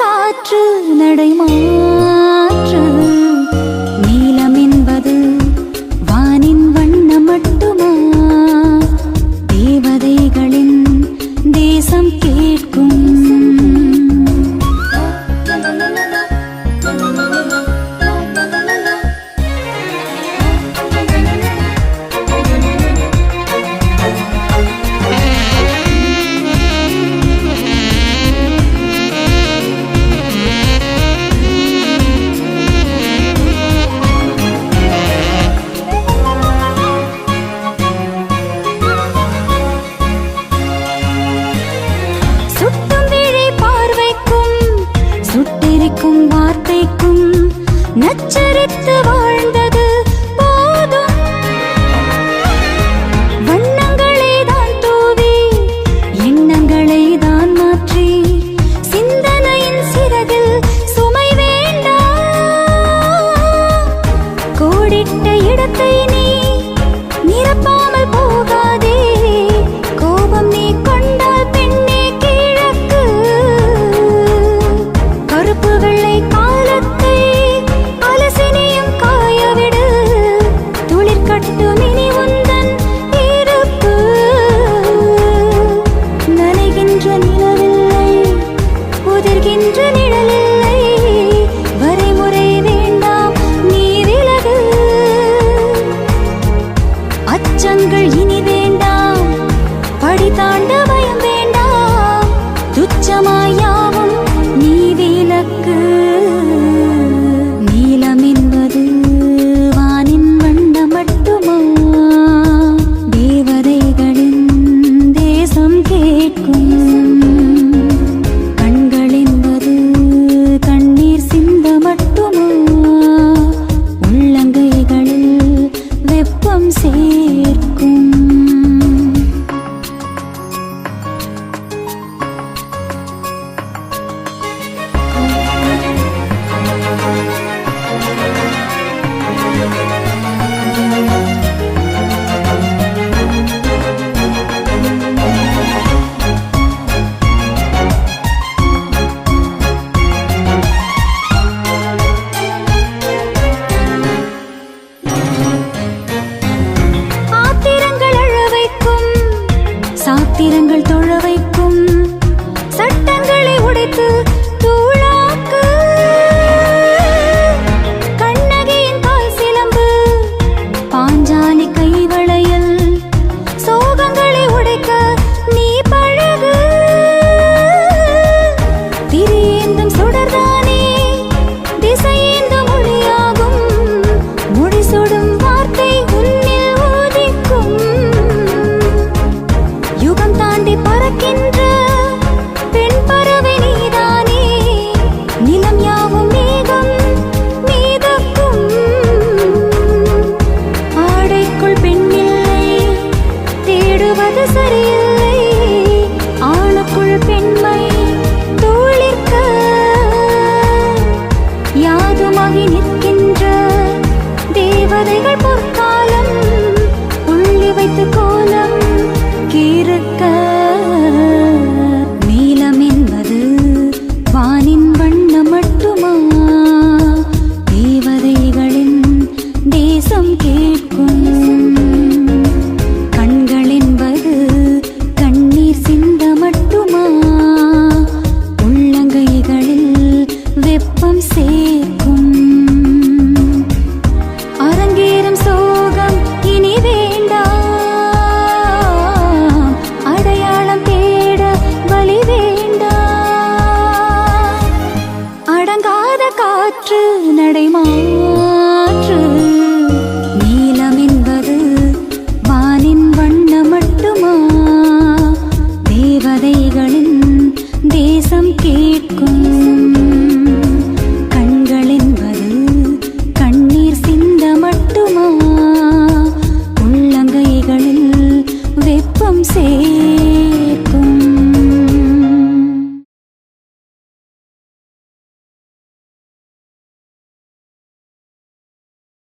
காற்று நடைமாற்று வார்த்தைக்கும் நச்ச தாண்டவ பாத்திரங்கள் நாதமாகி நிற்கின்ற தேவதைகள் பொற்காலம் உள்ளி வைத்து கோலம் கீறுக்க நடைமா